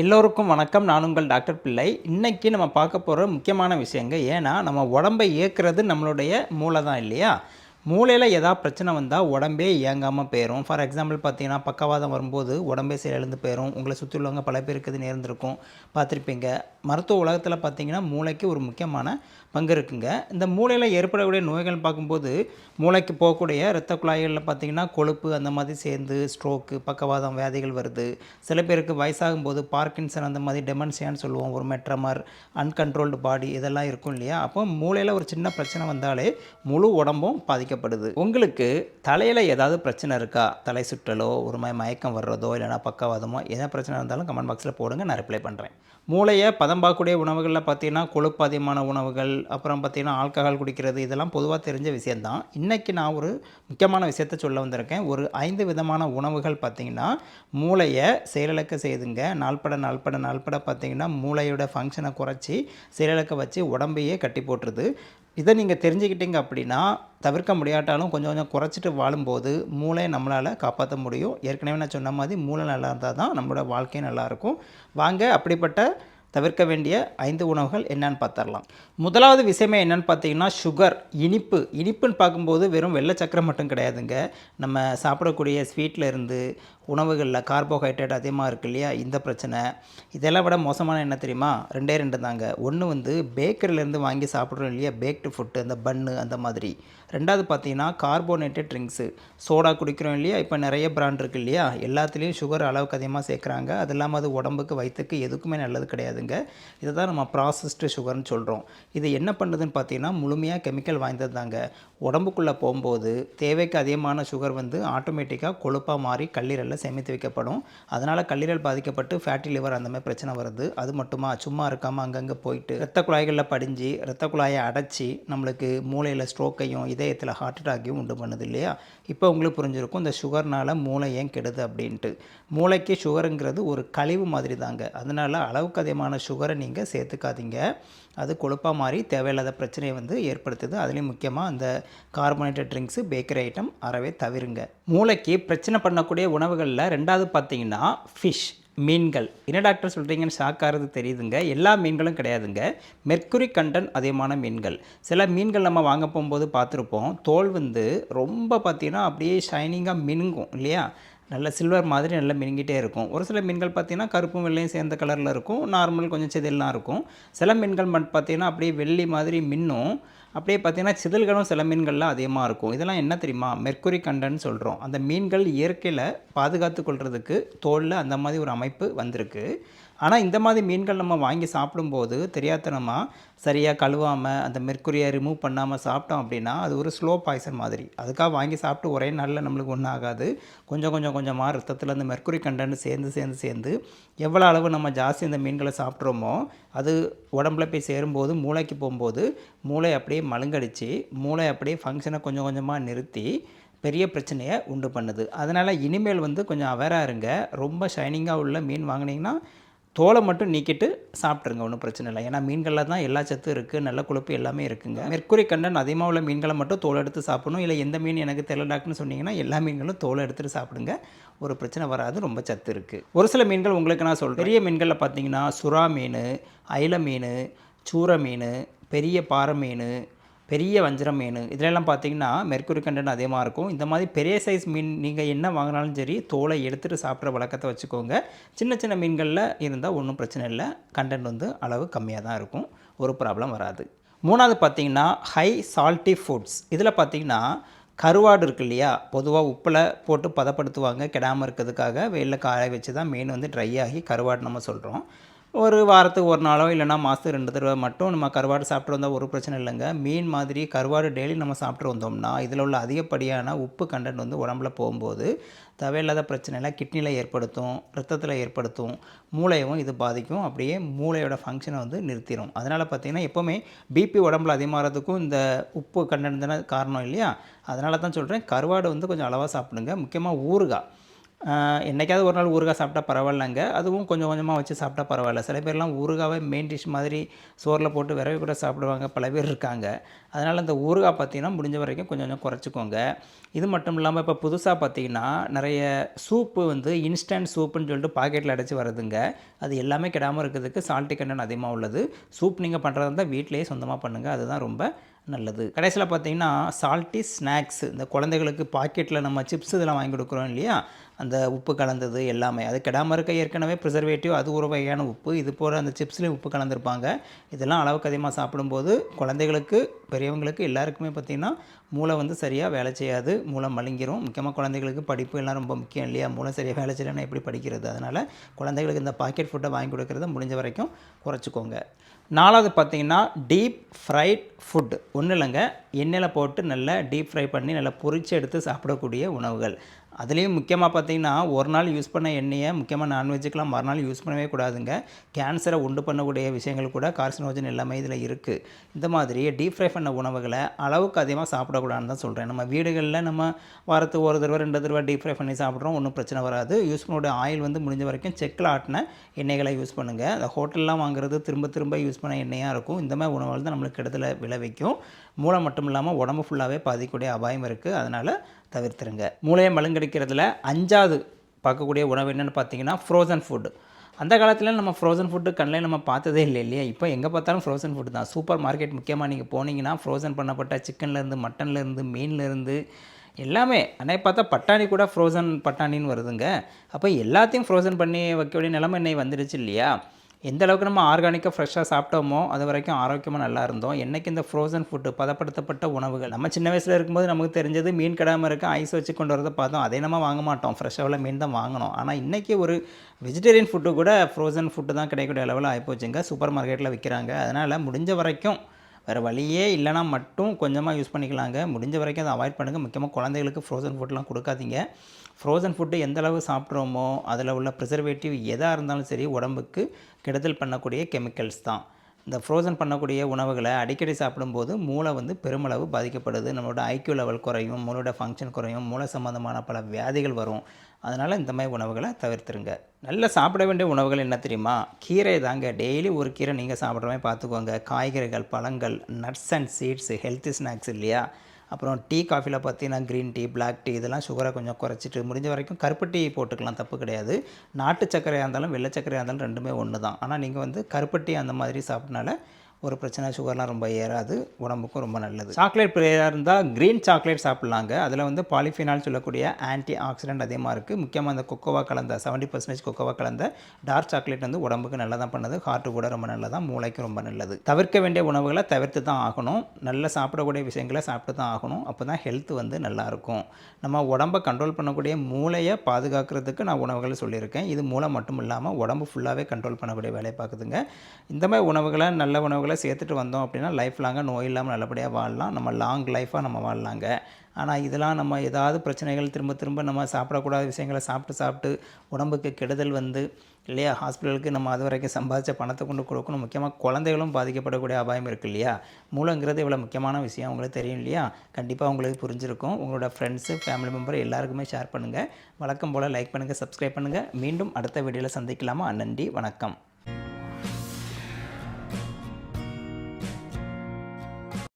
எல்லோருக்கும் வணக்கம். நான் உங்கள் டாக்டர் பிள்ளை. இன்றைக்கி நம்ம பார்க்க போகிற முக்கியமான விஷயங்க ஏன்னா நம்ம உடம்பை இயக்கிறது நம்மளுடைய மூளை தான் இல்லையா? மூளையில் ஏதாவது பிரச்சனை வந்தால் உடம்பே இயங்காமல் போயிடும் ஃபார் எக்ஸாம்பிள் பார்த்தீங்கன்னா பக்கவாதம் வரும்போது உடம்பே செயலிழந்து போயிடும் உங்களை சுற்றி உள்ளவங்க பல பேருக்கு இது நேர்ந்திருக்கும். பார்த்துருப்பீங்க. மருத்துவ உலகத்தில் பார்த்தீங்கன்னா மூளைக்கு ஒரு முக்கியமான பங்கு இருக்குங்க. இந்த மூளையில் ஏற்படக்கூடிய நோய்கள் பார்க்கும்போது மூளைக்கு போகக்கூடிய இரத்த குழாய்களில் பார்த்தீங்கன்னா கொழுப்பு அந்த மாதிரி சேர்ந்து ஸ்ட்ரோக்கு பக்கவாதம் வியாதிகள் வருது. சில பேருக்கு வயசாகும் போது பார்க்கின்சன் அந்த மாதிரி டெமன்சியான்னு சொல்லுவோம் ஒரு மெட்ரமர் அன்கண்ட்ரோல்டு பாடி இதெல்லாம் இருக்கும் இல்லையா? அப்போ மூளையில் ஒரு சின்ன பிரச்சனை வந்தாலே முழு உடம்பும் பாதிக்கப்படுது. உங்களுக்கு தலையில் ஏதாவது பிரச்சனை இருக்கா? தலை சுற்றலோ ஒரு மாதிரி மயக்கம் வர்றதோ இல்லைனா பக்கவாதமோ என்ன பிரச்சனை இருந்தாலும் கமெண்ட் பாக்ஸில் போடுங்க நான் ரிப்ளை பண்ணுறேன் மூளையை பதம்பாக்கூடிய உணவுகளில் பார்த்தீங்கன்னா கொழுப்பு அதிகமான உணவுகள் அப்புறம் பார்த்திங்கன்னா ஆல்கஹால் குடிக்கிறது இதெல்லாம் பொதுவாக தெரிஞ்ச விஷயந்தான் இன்றைக்கி நான் ஒரு முக்கியமான விஷயத்த சொல்ல வந்திருக்கேன். ஒரு ஐந்து விதமான உணவுகள் பார்த்திங்கன்னா மூளையை செயலிழக்க செய்துங்க. நாள்பட நாள்பட நாள்பட பார்த்திங்கன்னா மூளையோட ஃபங்க்ஷனை குறைச்சி செயலிழக்க வச்சு உடம்பையே கட்டி போட்டுருது. இதை நீங்கள் தெரிஞ்சுக்கிட்டீங்க அப்படின்னா தவிர்க்க முடியாட்டாலும் கொஞ்சம் கொஞ்சம் குறைச்சிட்டு வாழும்போது மூளையை நம்மளால் காப்பாற்ற முடியும். ஏற்கனவே நான் சொன்ன மாதிரி மூளை நல்லா இருந்தால் தான் நம்மளோட வாழ்க்கையும் நல்லாயிருக்கும் வாங்க அப்படிப்பட்ட தவிர்க்க வேண்டிய ஐந்து உணவுகள் என்னன்னு பார்த்துடலாம். முதலாவது விஷயமே என்னென்னு பார்த்தீங்கன்னா சுகர் இனிப்பு. இனிப்புன்னு பார்க்கும்போது வெறும் வெள்ளை சக்கரை மட்டும் கிடையாதுங்க. நம்ம சாப்பிடக்கூடிய ஸ்வீட்டில் இருந்து உணவுகளில் கார்போஹைட்ரேட் அதிகமாக இருக்கு இல்லையா? இந்த பிரச்சனை. இதெல்லாம் விட மோசமான என்ன தெரியுமா? ரெண்டே ரெண்டு தாங்க. ஒன்று வந்து பேக்கரியிலேருந்து வாங்கி சாப்பிட்றோம் இல்லையா? பேக்டு ஃபுட்டு அந்த பன்னு அந்த மாதிரி. ரெண்டாவது பார்த்தீங்கன்னா கார்போனேட்டட் ட்ரிங்க்ஸு சோடா குடிக்கிறோம் இல்லையா? இப்போ நிறைய பிராண்ட் இருக்குது இல்லையா? எல்லாத்துலேயும் சுகர் அளவுக்கு அதிகமாக சேர்க்குறாங்க. அது இல்லாமல் அது உடம்புக்கு வயிற்றுக்கு எதுக்குமே நல்லது கிடையாதுங்க. இதை தான் நம்ம ப்ராசஸ்டு சுகர்னு சொல்கிறோம் இது என்ன பண்ணுதுன்னு பார்த்தீங்கன்னா முழுமையாக கெமிக்கல் வாய்ந்தது தாங்க. உடம்புக்குள்ளே போகும்போது தேவைக்கு அதிகமான சுகர் வந்து ஆட்டோமேட்டிக்காக கொழுப்பாக மாறி கல்லீரலில் சேமித்து வைக்கப்படும். அதனால் கல்லீரல் பாதிக்கப்பட்டு ஃபேட்டி லிவர் அந்த மாதிரி பிரச்சனை வருது. அது மட்டுமா? சும்மா இருக்காமல் அங்கங்கே போயிட்டு ரத்த குழாய்களில் படிஞ்சு ரத்த குழாயை அடைச்சி நம்மளுக்கு மூளையில் ஸ்ட்ரோக்கையும் இதயத்தில் ஹார்ட் அட்டாக்கையும் உண்டு பண்ணுது இல்லையா? இப்போ உங்களுக்கு புரிஞ்சிருக்கும் இந்த சுகர்னால் மூளை ஏன் கெடுது அப்படின்ட்டு. மூளைக்கு சுகருங்கிறது ஒரு கழிவு மாதிரி தாங்க அதனால் அளவுக்கு அதிகமான சுகரை நீங்கள் சேர்த்துக்காதீங்க. அது கொழுப்பாக மாறி தேவையில்லாத பிரச்சனையை வந்து ஏற்படுத்துது. அதுலேயும் முக்கியமாக அந்த கார்பனேட்டட் ட்ரிங்க்ஸு பேக்கரி ஐட்டம் அறவே தவிருங்க. மூளைக்கு பிரச்சனை பண்ணக்கூடிய உணவுகள் உணவுகளில் ரெண்டாவது பார்த்தீங்கன்னா ஃபிஷ் மீன்கள். என்ன டாக்டர் சொல்கிறீங்கன்னு ஷாக்காகிறது தெரியுதுங்க. எல்லா மீன்களும் கிடையாதுங்க. மெர்க்குரி கண்டன் அதிகமான மீன்கள். சில மீன்கள் நம்ம வாங்க போகும்போது பார்த்துருப்போம். தோல் வந்து ரொம்ப பார்த்தீங்கன்னா அப்படியே ஷைனிங்காக மினுங்கும் இல்லையா? நல்ல சில்வர் மாதிரி நல்லா மினுங்கிட்டே இருக்கும். ஒரு சில மீன்கள் பார்த்தீங்கன்னா கருப்பும் வெள்ளையும் சேர்ந்த கலரில் இருக்கும். நார்மல் கொஞ்சம் செதிலாம் இருக்கும். சில மீன்கள் மட்டும் பார்த்தீங்கன்னா அப்படியே வெள்ளி மாதிரி மின்னும். அப்படியே பார்த்தீங்கன்னா சிதல்களும் சில மீன்கள்லாம் அதிகமாக இருக்கும். இதெல்லாம் என்ன தெரியுமா? மெர்க்குரி கண்டன்னு சொல்கிறோம் அந்த மீன்கள் இயற்கையில் பாதுகாத்து கொள்கிறதுக்கு தோலில் அந்த மாதிரி ஒரு அமைப்பு வந்திருக்கு. ஆனால் இந்த மாதிரி மீன்கள் நம்ம வாங்கி சாப்பிடும்போது தெரியாதனமாக சரியாக கழுவாமல் அந்த மெர்க்குரியை ரிமூவ் பண்ணாமல் சாப்பிட்டோம் அப்படின்னா அது ஒரு ஸ்லோ பாய்சன் மாதிரி. அதுக்காக வாங்கி சாப்பிட்டு ஒரே நாளில் நம்மளுக்கு ஒன்றும் ஆகாது கொஞ்சம் கொஞ்சம் கொஞ்சமாக ரத்தத்தில் அந்த மெர்க்குரி கண்டென்ட் சேர்ந்து சேர்ந்து சேர்ந்து எவ்வளோ அளவு நம்ம ஜாஸ்தி இந்த மீன்களை சாப்பிட்றோமோ அது உடம்புல போய் சேரும்போது மூளைக்கு போகும்போது மூளை அப்படியே மழுங்கடிச்சு மூளை அப்படியே ஃபங்க்ஷனை கொஞ்சம் கொஞ்சமாக நிறுத்தி பெரிய பிரச்சனையை உண்டு பண்ணுது. அதனால் இனிமேல் வந்து கொஞ்சம் அவேராக இருங்க. ரொம்ப ஷைனிங்காக உள்ள மீன் வாங்கினீங்கன்னா தோலை மட்டும் நீக்கிட்டு சாப்பிட்ருங்க ஒன்றும் பிரச்சனை இல்லை. ஏன்னா மீன்களில் தான் எல்லா சத்தும் இருக்குது நல்ல கொழுப்பு எல்லாமே இருக்குங்க. மெர்க்குரி கண்டன் அதிகமாக உள்ள மீன்களை மட்டும் தோலை எடுத்து சாப்பிடணும். இல்லை எந்த மீன் எனக்கு தெரியலாக்குன்னு டாக்டர்னு சொன்னீங்கன்னா எல்லா மீன்களும் தோலை எடுத்துகிட்டு சாப்பிடுங்க. ஒரு பிரச்சனை வராது ரொம்ப சத்து இருக்குது ஒரு சில மீன்கள் உங்களுக்கு நான் சொல்கிறேன் பெரிய மீன்களில் பார்த்தீங்கன்னா சுறா மீன் அயில மீன் சூர மீன் பெரிய பாறை மீன் பெரிய வஞ்சிரம் மீன். இதிலெல்லாம் பார்த்தீங்கன்னா மெர்க்குரி கண்டென்ட் அதிகமாக இருக்கும். இந்த மாதிரி பெரிய சைஸ் மீன் நீங்கள் என்ன வாங்கினாலும் சரி தோலை எடுத்துகிட்டு சாப்பிட்ற வழக்கத்தை வச்சுக்கோங்க. சின்ன சின்ன மீன்களில் இருந்தால் ஒன்றும் பிரச்சனை இல்லை. கண்டென்ட் வந்து அளவு கம்மியாக தான் இருக்கும். ஒரு ப்ராப்ளம் வராது. மூணாவது பார்த்தீங்கன்னா ஹை சால்ட்டி ஃபுட்ஸ். இதில் பார்த்தீங்கன்னா கருவாடு இருக்கு இல்லையா? பொதுவாக உப்பில் போட்டு பதப்படுத்துவாங்க. கெடாமல் இருக்கிறதுக்காக வெயிலில் காய வச்சு தான் மீன் வந்து ட்ரை ஆகி கருவாடு நம்ம சொல்கிறோம் ஒரு வாரத்துக்கு ஒரு நாளோ இல்லைனா மாதத்துக்கு ரெண்டு தடவை மட்டும் நம்ம கருவாடு சாப்பிட்டு வந்தால் ஒரு பிரச்சனை இல்லைங்க. மீன் மாதிரி கருவாடு டெய்லி நம்ம சாப்பிட்டு வந்தோம்னா இதில் உள்ள அதிகப்படியான உப்பு கண்டென்ட் வந்து உடம்புல போகும்போது தேவையில்லாத பிரச்சனைலாம் கிட்னியில் ஏற்படுத்தும் ரத்தத்தில் ஏற்படுத்தும் மூளையவும் இது பாதிக்கும். அப்படியே மூளையோட ஃபங்க்ஷனை வந்து நிறுத்திடும் அதனால் பார்த்திங்கன்னா எப்போவுமே பிபி உடம்புல அதிகமாகிறதுக்கும் இந்த உப்பு கண்டென்ட் தானே காரணம் இல்லையா? அதனால தான் சொல்கிறேன் கருவாடு வந்து கொஞ்சம் அளவாக சாப்பிடுங்க. முக்கியமாக ஊறுகாய். என்றைக்காவது என்னைக்காவது ஒரு நாள் ஊறுகாய் சாப்பிட்டா பரவாயில்லைங்க. அதுவும் கொஞ்சம் கொஞ்சமாக வச்சு சாப்பிட்டா பரவாயில்ல. சில பேர்லாம் ஊறுகாவை மெயின் டிஷ் மாதிரி சோறில் போட்டு விரவி கூட சாப்பிடுவாங்க. பல பேர் இருக்காங்க. அதனால் இந்த ஊறுகாய் பார்த்தீங்கன்னா முடிஞ்ச வரைக்கும் கொஞ்சம் கொஞ்சம் குறைச்சிக்கோங்க. இது மட்டும் இல்லாமல் இப்போ புதுசாக பார்த்தீங்கன்னா நிறைய சூப்பு வந்து இன்ஸ்டன்ட் சூப்புன்னு சொல்லிட்டு பாக்கெட்டில் அடைச்சி வருதுங்க அது எல்லாமே கெடாமல் இருக்கிறதுக்கு சால்ட்டி கண்டன் அதிகமாக உள்ளது. சூப் நீங்கள் பண்ணுறதா இருந்தால் வீட்டிலேயே சொந்தமாக பண்ணுங்கள் அதுதான் ரொம்ப நல்லது. கடைசியில் பார்த்தீங்கன்னா சால்ட்டி ஸ்நாக்ஸ் இந்த குழந்தைகளுக்கு பாக்கெட்டில் நம்ம சிப்ஸ் இதெல்லாம் வாங்கி கொடுக்குறோம் இல்லையா? அந்த உப்பு கலந்தது எல்லாமே. அது கெடாமல் இருக்க ஏற்கனவே ப்ரிசர்வேட்டிவ் அது ஒரு வகையான உப்பு. இது போல் அந்த சிப்ஸ்லேயும் உப்பு கலந்துருப்பாங்க. இதெல்லாம் அளவுக்கு அதிகமாக சாப்பிடும்போது குழந்தைகளுக்கு பெரியவங்களுக்கு எல்லாருக்குமே பார்த்திங்கன்னா மூளை வந்து சரியாக வேலை செய்யாது. மூளை மலிங்கிரும் முக்கியமாக குழந்தைகளுக்கு படிப்பு எல்லாம் ரொம்ப முக்கியம் இல்லையா? மூளை சரியாக வேலை செய்யலைன்னா எப்படி படிக்கிறது? அதனால் குழந்தைகளுக்கு இந்த பாக்கெட் ஃபுட்டை வாங்கி கொடுக்கறத முடிஞ்ச வரைக்கும் குறைச்சிக்கோங்க. நாலாவது பார்த்தீங்கன்னா டீப் ஃப்ரைட் ஃபுட் ஒன்றும் இல்லைங்க. எண்ணெயில் போட்டு நல்லா டீப் ஃப்ரை பண்ணி நல்லா பொரிச்சு எடுத்து சாப்பிடக்கூடிய உணவுகள். அதுலேயும் முக்கியமாக பார்த்தீங்கன்னா ஒரு நாள் யூஸ் பண்ண எண்ணெயை முக்கியமாக நான்வெஜ்ஜுக்கெலாம் மறுநாள் யூஸ் பண்ணவே கூடாதுங்க. கேன்சரை உண்டு பண்ணக்கூடிய விஷயங்கள் கூட கார்சினோஜன் எல்லாமே இதில் இருக்குது இந்த மாதிரி டீப் ஃப்ரை பண்ண உணவுகளை அளவுக்கு அதிகமாக சாப்பிடக்கூடாதுன்னு தான் சொல்கிறேன் நம்ம வீடுகளில் நம்ம வாரத்துக்கு ஒரு தடவை ரெண்டு தடவை டீப் ஃப்ரை பண்ணி சாப்பிட்றோம் ஒன்றும் பிரச்சனை வராது. யூஸ் பண்ணக்கூடிய ஆயில் வந்து முடிஞ்ச வரைக்கும் செக்கில் ஆட்டின எண்ணெய்களை யூஸ் பண்ணுங்கள் அந்த ஹோட்டல்லாம் வாங்குறது திரும்ப திரும்ப யூஸ் பண்ண எண்ணெயாக இருக்கும். இந்த மாதிரி உணவுகள் தான் நம்மளுக்கு இடத்துல விளைவிக்கும். மூளை மட்டும் இல்லாமல் உடம்பு ஃபுல்லாகவே பாதிக்கக்கூடிய அபாயம் இருக்குது அதனால் தவிர்த்துருங்க. மூளையை மழுங்கடிக்கிறதுல அஞ்சாவது பார்க்கக்கூடிய உணவு என்னென்னு பார்த்தீங்கன்னா ஃப்ரோசன் ஃபுட்டு அந்த காலத்தில் நம்ம ஃப்ரோசன் ஃபுட்டு கண்ணில் நம்ம பார்த்ததே இல்லை இல்லையா? இப்போ எங்கே பார்த்தாலும் ஃப்ரோசன் ஃபுட் தான். சூப்பர் மார்க்கெட் முக்கியமாக நீங்கள் போனீங்கன்னா ஃப்ரோசன் பண்ணப்பட்ட சிக்கன்லேருந்து மட்டன்லேருந்து மீன்லேருந்து எல்லாமே அன்னைக்கு பார்த்தா பட்டாணி கூட ஃப்ரோசன் பட்டாணின்னு வருதுங்க. அப்போ எல்லாத்தையும் ஃப்ரோசன் பண்ணி வைக்க வேண்டிய நிலைமை வந்துடுச்சு இல்லையா? எந்த அளவுக்கு நம்ம ஆர்கானிக்காக ஃப்ரெஷ்ஷாக சாப்பிட்டோமோ அது வரைக்கும் ஆரோக்கியமாக நல்லா இருந்தோம். என்னைக்கு இந்த ஃப்ரோசன் ஃபுட்டு பதப்படுத்தப்பட்ட உணவுகள் நம்ம சின்ன வயசில் இருக்கும்போது நமக்கு தெரிஞ்சது மீன் கிடாமல் இருக்க ஐஸ் வச்சு கொண்டு வரதை பார்த்தோம். அதே நம்ம வாங்க மாட்டோம். ஃப்ரெஷ்ஷாக உள்ள மீன் தான் வாங்கணும். ஆனால் இன்றைக்கி ஒரு வெஜிடேரியன் ஃபுட்டு கூட ஃப்ரோசன் ஃபுட்டு தான் கிடைக்கக்கூடிய அளவில் ஆகிப்போச்சுங்க சூப்பர் மார்க்கெட்டில் விற்கிறாங்க அதனால் முடிஞ்ச வரைக்கும் வேறு வழியே இல்லைனா மட்டும் கொஞ்சமாக யூஸ் பண்ணிக்கலாங்க. முடிஞ்ச வரைக்கும் அதை அவாய்ட் பண்ணுங்கள் முக்கியமாக குழந்தைகளுக்கு ஃப்ரோசன் ஃபுட்லாம் கொடுக்காதீங்க. ஃப்ரோசன் ஃபுட்டு எந்த அளவு சாப்பிட்றோமோ அதில் உள்ள ப்ரிசர்வேட்டிவ் எதாக இருந்தாலும் சரி உடம்புக்கு கெடுதல் பண்ணக்கூடிய கெமிக்கல்ஸ் தான். இந்த ஃப்ரோசன் பண்ணக்கூடிய உணவுகளை அடிக்கடி சாப்பிடும்போது மூளை வந்து பெருமளவு பாதிக்கப்படுது. நம்மளோட ஐக்யூ லெவல் குறையும் மூளோட ஃபங்க்ஷன் குறையும் மூளை சம்மந்தமான பல வியாதிகள் வரும். அதனால் இந்த மாதிரி உணவுகளை தவிர்த்துருங்க. நல்ல சாப்பிட வேண்டிய உணவுகள் என்ன தெரியுமா? கீரை தாங்க. டெய்லி ஒரு கீரை நீங்கள் சாப்பிட்ற மாதிரி பார்த்துக்கோங்க. காய்கறிகள் பழங்கள் nuts and seeds healthy snacks இல்லையா? அப்புறம் டீ காஃபியில் பார்த்தீங்கன்னா க்ரீன் டீ பிளாக் டீ இதெல்லாம் சுகரை கொஞ்சம் குறைச்சிட்டு முடிஞ்ச வரைக்கும் கருப்பு டீ போட்டுக்கலாம். தப்பு கிடையாது. நாட்டு சர்க்கரையாக இருந்தாலும் வெள்ளை சர்க்கரையாக இருந்தாலும் ரெண்டுமே ஒன்று தான் ஆனால் நீங்கள் வந்து கருப்பு டீ அந்த மாதிரி சாப்பிட்னால ஒரு பிரச்சனை சுகர்லாம் ரொம்ப ஏறாது உடம்புக்கும் ரொம்ப நல்லது. சாக்லேட் பிளேயராக இருந்தால் க்ரீன் சாக்லேட் சாப்பிட்லாங்க. அதில் வந்து பாலிஃபினால் சொல்லக்கூடிய ஆன்டி ஆக்சிடென்ட் அதிகமாக இருக்குது முக்கியமாக அந்த கொக்கோவா கலந்த செவன்ட்டி பர்சன்டேஜ் கொக்கோவா கலந்த டார்க் சாக்லேட் வந்து உடம்புக்கு நல்லா தான் பண்ணுது ஹார்ட்டு கூட ரொம்ப நல்லதாக மூளைக்கு ரொம்ப நல்லது. தவிர்க்க வேண்டிய உணவுகளை தவிர்த்து தான் ஆகணும். நல்ல சாப்பிடக்கூடிய விஷயங்களை சாப்பிட்டு தான் ஆகணும். அப்போ தான் ஹெல்த் வந்து நல்லாயிருக்கும் நம்ம உடம்பை கண்ட்ரோல் பண்ணக்கூடிய மூளையை பாதுகாக்கிறதுக்கு நான் உணவுகள் சொல்லியிருக்கேன். இது மூளை மட்டும் இல்லாமல் உடம்பு ஃபுல்லாகவே கண்ட்ரோல் பண்ணக்கூடிய வேலையை பார்க்குதுங்க. இந்த மாதிரி உணவுகளை நல்ல உணவுகளை சேர்த்துட்டு வந்தோம் அப்படின்னா லைஃப் லாங்காக நோய் இல்லாமல் நல்லபடியாக வாழலாம். நம்ம லாங் லைஃபாக நம்ம வாழலாங்க. ஆனால் இதெல்லாம் நம்ம ஏதாவது பிரச்சனைகள் திரும்ப திரும்ப நம்ம சாப்பிடக்கூடாத விஷயங்களை சாப்பிட்டு சாப்பிட்டு உடம்புக்கு கெடுதல் வந்து இல்லையா ஹாஸ்பிட்டலுக்கு நம்ம அது வரைக்கும் சம்பாதிச்ச பணத்தை கொண்டு கொடுக்கணும். முக்கியமாக குழந்தைகளும் பாதிக்கப்படக்கூடிய அபாயம் இருக்குது இல்லையா? மூலங்கிறது இவ்வளோ முக்கியமான விஷயம். உங்களுக்கு தெரியும் இல்லையா? கண்டிப்பாக உங்களுக்கு புரிஞ்சிருக்கும். உங்களோட ஃப்ரெண்ட்ஸு ஃபேமிலி மெம்பர் எல்லாருக்குமே ஷேர் பண்ணுங்கள் வழக்கம் போல் லைக் பண்ணுங்கள் சப்ஸ்கிரைப் பண்ணுங்கள் மீண்டும் அடுத்த வீடியோவில் சந்திக்கலாமா? நன்றி வணக்கம்.